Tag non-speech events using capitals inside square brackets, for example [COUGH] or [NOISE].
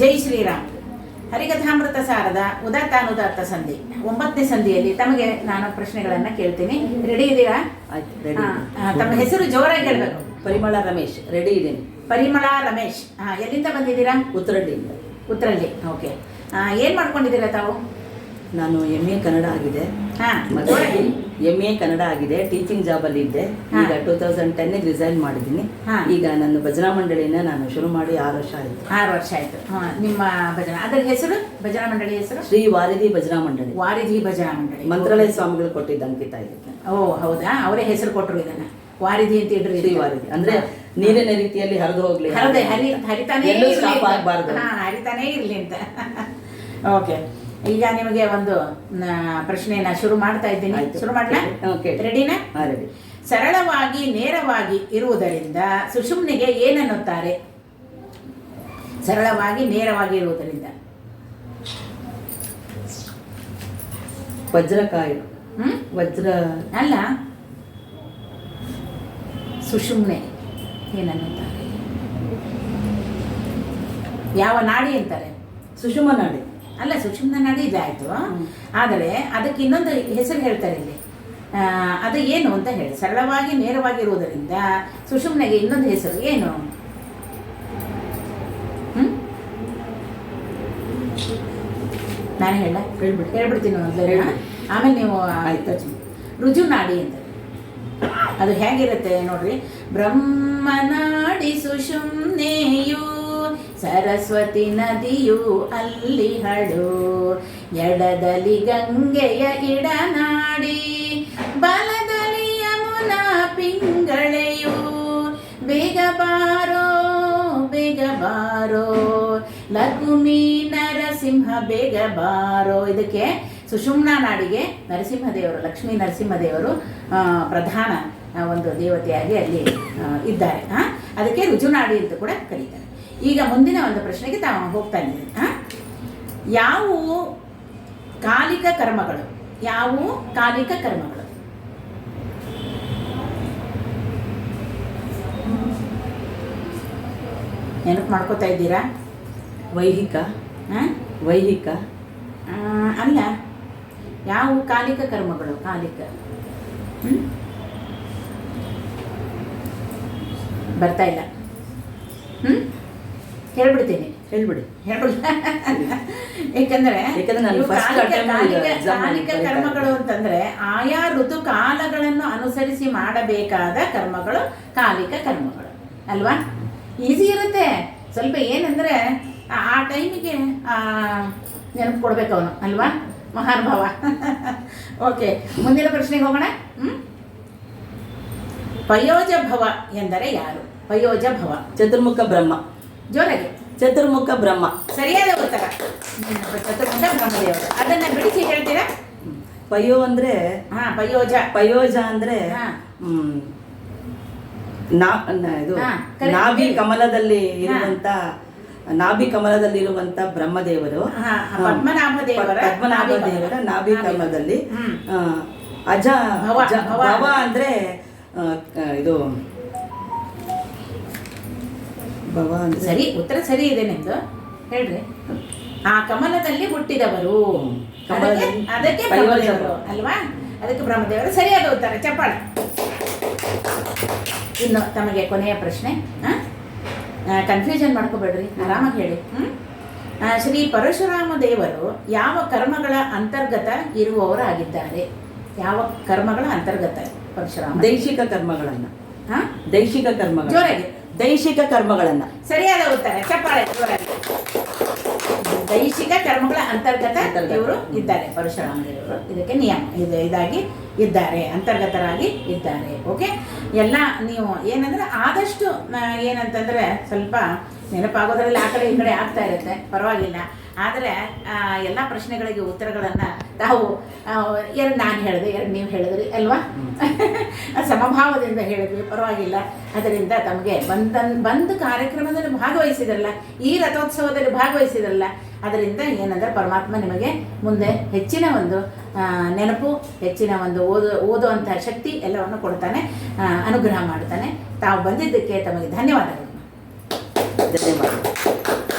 ಜೈ ಶ್ರೀರಾಮ್. ಹರಿಕಥಾಮೃತ ಸಾರದ ಉದಾತ್ತಾನುದಾತ್ತ ಸಂಧಿ. ಒಂಬತ್ತನೇ ಸಂಧಿಯಲ್ಲಿ ತಮಗೆ ನಾನು ಪ್ರಶ್ನೆಗಳನ್ನು ಕೇಳ್ತೀನಿ. ರೆಡಿ ಇದೀರಾ? ತಮ್ಮ ಹೆಸರು ಜೋರಾಗಿ ಕೇಳಬೇಕು ಪರಿಮಳ ರಮೇಶ್ ರೆಡಿ ಇದ್ದೀನಿ ಪರಿಮಳ ರಮೇಶ್. ಹಾ ಎಲ್ಲಿಂದ ಬಂದಿದ್ದೀರಾ? ಉತ್ತರಳ್ಳಿಯಿಂದ. ಉತ್ತರಳ್ಳಿ ಓಕೆ. ಏನು ಮಾಡ್ಕೊಂಡಿದ್ದೀರಾ ತಾವು? ನಾನು ಎಂ ಎ ಕನ್ನಡ ಆಗಿದೆ. ಹಾ. ಮತ್ತೆ ಎಂ ಎ ಕನ್ನಡ ಆಗಿದೆ ಟೀಚಿಂಗ್ ಜಾಬಲ್ಲಿ ಇದ್ದೆ. ಹಾ. ಈಗ ಟೂ ತೌಸಂಡ್ ಟೆನ್ನಿಗೆ ರಿಸೈನ್ ಮಾಡಿದ್ದೀನಿ. ಈಗ ನನ್ನ ಭಜನಾ ಮಂಡಳಿನ ನಾನು ಶುರು ಮಾಡಿ ಆರು ವರ್ಷ ಆಯಿತು. ಆರು ವರ್ಷ ಆಯ್ತು. ನಿಮ್ಮ ಭಜನಾ ಅದರ ಹೆಸರು? ಭಜನಾ ಮಂಡಳಿ ಹೆಸರು? ಶ್ರೀ ವಾರಿಧಿ ಭಜನಾ ಮಂಡಳಿ. ವಾರಿಧಿ ಭಜನಾ ಮಂಡಳಿ. ಮಂತ್ರಾಲಯ ಸ್ವಾಮಿಗಳು ಕೊಟ್ಟಿದ್ದ ಅಂಕಿತ ಇದಕ್ಕೆ. ಓ ಹೌದಾ? ಅವರೇ ಹೆಸರು ಕೊಟ್ಟರು ಇದನ್ನ. ವಾರಿಧಿ ಅಂತ ಇಡ್ರಿ ಶ್ರೀ ವಾರಿಧಿ. ಅಂದ್ರೆ ನೀರಿನ ರೀತಿಯಲ್ಲಿ ಹರಿದು ಹೋಗ್ಲಿ ಹರಿತಾನೇ ಇರಲಿ ಅಂತ. ಓಕೆ [LAUGHS] ಈಗ ನಿಮಗೆ ಒಂದು ಪ್ರಶ್ನೆಯನ್ನ ಶುರು ಮಾಡ್ತಾ ಇದ್ದೀನಿ. ಶುರು ಮಾಡ್ಲಾ? ಓಕೆ. ರೆಡಿನಾ ರೆಡಿ ಸರಳವಾಗಿ ನೇರವಾಗಿ ಇರುವುದರಿಂದ ಸುಷುಮ್ನಿಗೆ ಏನನ್ನುತ್ತಾರೆ? ಸರಳವಾಗಿ ನೇರವಾಗಿ ಇರುವುದರಿಂದ. ವಜ್ರಕಾಯಿ. ವಜ್ರ ಅಲ್ಲ. ಸುಷುಮ್ನೆ ಏನನ್ನುತ್ತಾರೆ? ಯಾವ ನಾಡಿ ಅಂತಾರೆ? ಸುಷುಮ ನಾಡಿ. ಅಲ್ಲ ಸೂಕ್ಷ್ಮ ನಾಡಿ ಇದಾಯ್ತು. ಆದರೆ ಅದಕ್ಕೆ ಇನ್ನೊಂದು ಹೆಸರು ಹೇಳ್ತಾರೆ ಇಲ್ಲಿ. ಅದು ಏನು ಅಂತ ಹೇಳಿ. ಸರಳವಾಗಿ ನೇರವಾಗಿರುವುದರಿಂದ ಸುಷುಮ್ನೆಗೆ ಇನ್ನೊಂದು ಹೆಸರು ಏನು? ಹ್ಮ್? ನಾನು ಹೇಳ ಹೇಳ್ಬಿಡ್ ಹೇಳ್ಬಿಡ್ತೀನಿ ಮೊದಲೇ. ಆಮೇಲೆ ನೀವು ಆಯ್ತು. ರುಜು ನಾಡಿ ಅಂತ. ಅದು ಹೇಗಿರುತ್ತೆ ನೋಡ್ರಿ? ಬ್ರಹ್ಮನಾಡಿ ಸುಷುಮ್ನೆಯು ಸರಸ್ವತಿ ನದಿಯು ಅಲ್ಲಿ ಹಳು. ಎಡದಲ್ಲಿ ಗಂಗೆಯ ಇಡನಾಡಿ ಬಲದಲ್ಲಿ ಯಮುನಾ ಪಿಂಗಳೆಯು. ಬೇಗ ಬಾರೋ ಬೇಗ ಬಾರೋ. ಲಘುಮಿ ನರಸಿಂಹ ಬೇಗ ಬಾರೋ. ಇದಕ್ಕೆ ಸುಷುಮ್ನಾ ನಾಡಿಗೆ ನರಸಿಂಹದೇವರು, ಲಕ್ಷ್ಮೀ ನರಸಿಂಹದೇವರು ಪ್ರಧಾನ ಒಂದು ದೇವತೆಯಾಗಿ ಅಲ್ಲಿ ಇದ್ದಾರೆ? ಅದಕ್ಕೆ ರುಜುನಾಡಿ ಅಂತ ಕೂಡ ಕರೀತಾರೆ. ಈಗ ಮುಂದಿನ ಒಂದು ಪ್ರಶ್ನೆಗೆ ತಾವು ಹೋಗ್ತಾ ಇದ್ದೀನಿ ಹಾಂ ಯಾವುವು ಕಾಲಿಕ ಕರ್ಮಗಳು? ಯಾವುವು ಕಾಲಿಕ ಕರ್ಮಗಳು? ನೆನಪು ಮಾಡ್ಕೋತಾ ಇದ್ದೀರಾ? ವೈಹಿಕ. ಹಾಂ ವೈಹಿಕ. ಅಲ್ಲ. ಯಾವ ಕಾಲಿಕ ಕರ್ಮಗಳು? ಕಾಲಿಕ? ಬರ್ತಾ ಇಲ್ಲ. ಹೇಳ್ಬಿಡ್ತೀನಿ. ಹೇಳ್ಬಿಡಿ. ಹೇಳ್ಬಿಡ. ಯಾಕಂದ್ರೆ ಕಾಲಿಕ- ಕರ್ಮಗಳು ಅಂತಂದ್ರೆ ಆಯಾ ಋತು ಕಾಲಗಳನ್ನು ಅನುಸರಿಸಿ ಮಾಡಬೇಕಾದ ಕರ್ಮಗಳು ಕಾಲಿಕ ಕರ್ಮಗಳು. ಅಲ್ವಾ? ಈಸಿ ಇರುತ್ತೆ. ಸ್ವಲ್ಪ ಏನಂದ್ರೆ ಆ- ಆ ಟೈಮಿಗೆ ನೆನಪು ಕೊಡ್ಬೇಕು ಅವನು. ಅಲ್ವಾ? ಮಹಾನುಭಾವ. ಓಕೆ ಮುಂದಿನ ಪ್ರಶ್ನೆಗೆ ಹೋಗೋಣ. ಹ್ಮ್? ಪಯೋಜ ಭವ ಎಂದರೆ ಯಾರು? ಪಯೋಜ ಭವ ಚತುರ್ಮುಖ ಬ್ರಹ್ಮ. ಜೋರಾಗಿ. ಚತುರ್ಮುಖ ಬ್ರಹ್ಮ. ಸರಿಯಾದ ಉತ್ತರ. ಚತುರ್ಮುಖ ಬ್ರಹ್ಮದೇವರು ಅದನ್ನ ಬಿಡಿಸಿ ಹೇಳ್ತೀರಾ? ಪಯೋ ಅಂದ್ರೆ ಹಾ ಪಯೋಜ. ಪಯೋಜ ಅಂದ್ರೆ ನಾ- ಇದು ನಾಭಿ ಕಮಲದಲ್ಲಿ ಇರುವಂತ ನಾಭಿ ಕಮಲದಲ್ಲಿ ಇರುವಂತ ಬ್ರಹ್ಮದೇವರು. ಪದ್ಮನಾಭ ದೇವರ ನಾಭಿ ಕಮಲದಲ್ಲಿ. ಅಜ ಭವ, ಅಂದ್ರೆ ಇದು ಭವ ಸರಿ ಉತ್ತರ ಸರಿ ಇದೆ ನಿಮ್ದು. ಹೇಳ್ರಿ. ಆ ಕಮಲದಲ್ಲಿ ಹುಟ್ಟಿದವರು. ಅದಕ್ಕೆ- ಅದಕ್ಕೆ. ಬ್ರಹ್ಮದೇವರು ಅಲ್ವಾ? ಅದಕ್ಕೆ ಬ್ರಹ್ಮದೇವರು ಸರಿಯಾದ ಉತ್ತರ. ಚಪ್ಪಾಳ. ಇನ್ನು ತಮಗೆ ಕೊನೆಯ ಪ್ರಶ್ನೆ ಕನ್ಫ್ಯೂಷನ್ ಮಾಡ್ಕೋಬೇಡ್ರಿ. ಆರಾಮಾಗಿ ಹೇಳಿ. ಹ್ಮ್? ಶ್ರೀ ಪರಶುರಾಮ ದೇವರು ಯಾವ ಕರ್ಮಗಳ ಅಂತರ್ಗತ ಇರುವವರಾಗಿದ್ದಾರೆ? ಯಾವ ಕರ್ಮಗಳ ಅಂತರ್ಗತ ಪರಶುರಾಮ? ದೈಶಿಕ ಕರ್ಮಗಳನ್ನು. ಹಾ? ದೈಶಿಕ ಕರ್ಮಗಳು ಜೋರಾಗಿ. ದೈಶಿಕ ಕರ್ಮಗಳನ್ನ. ಸರಿಯಾದ ಉತ್ತರ, ಚಪ್ಪಾಳೆ. ದೈಹಿಕ ಕರ್ಮಗಳ ಅಂತರ್ಗತ. ಇವರು ಇದ್ದಾರೆ ಪರಶುರಾಮ ದೇವರು ಇದಕ್ಕೆ ನಿಯಮ. ಇದು, ಇದಾಗಿ ಇದ್ದಾರೆ, ಅಂತರ್ಗತರಾಗಿ ಇದ್ದಾರೆ. ಓಕೆ ಎಲ್ಲ ನೀವು ಏನಂದ್ರೆ ಆದಷ್ಟು ಏನಂತಂದ್ರೆ ಸ್ವಲ್ಪ ನೆನಪಾಗೋದ್ರಲ್ಲಿ ಆ ಕಡೆ ಈ ಆಗ್ತಾ ಇರುತ್ತೆ. ಪರವಾಗಿಲ್ಲ. ಆದರೆ ಎಲ್ಲ ಪ್ರಶ್ನೆಗಳಿಗೆ ಉತ್ತರಗಳನ್ನು ತಾವು ಎರಡು ನಾನು ಹೇಳಿದೆ ಎರಡು ನೀವು ಹೇಳಿದ್ರಿ ಅಲ್ವಾ? [LAUGHS] ಸಮಭಾವದಿಂದ ಹೇಳಿದ್ವಿ ಪರವಾಗಿಲ್ಲ. ಅದರಿಂದ ತಮಗೆ ಬಂದ ಬಂದು ಕಾರ್ಯಕ್ರಮದಲ್ಲಿ ಭಾಗವಹಿಸಿದ್ರಲ್ಲ ಈ ರಥೋತ್ಸವದಲ್ಲಿ ಭಾಗವಹಿಸಿದ್ರಲ್ಲ ಅದರಿಂದ ಏನಂದ್ರೆ ಪರಮಾತ್ಮ ನಿಮಗೆ ಮುಂದೆ ಹೆಚ್ಚಿನ ಒಂದು ನೆನಪು ಹೆಚ್ಚಿನ ಒಂದು ಓದು ಓದುವಂತಹ ಶಕ್ತಿ ಎಲ್ಲವನ್ನು ಕೊಡ್ತಾನೆ ಅನುಗ್ರಹ ಮಾಡ್ತಾನೆ. ತಾವು ಬಂದಿದ್ದಕ್ಕೆ ತಮಗೆ ಧನ್ಯವಾದಗಳು. ಧನ್ಯವಾದ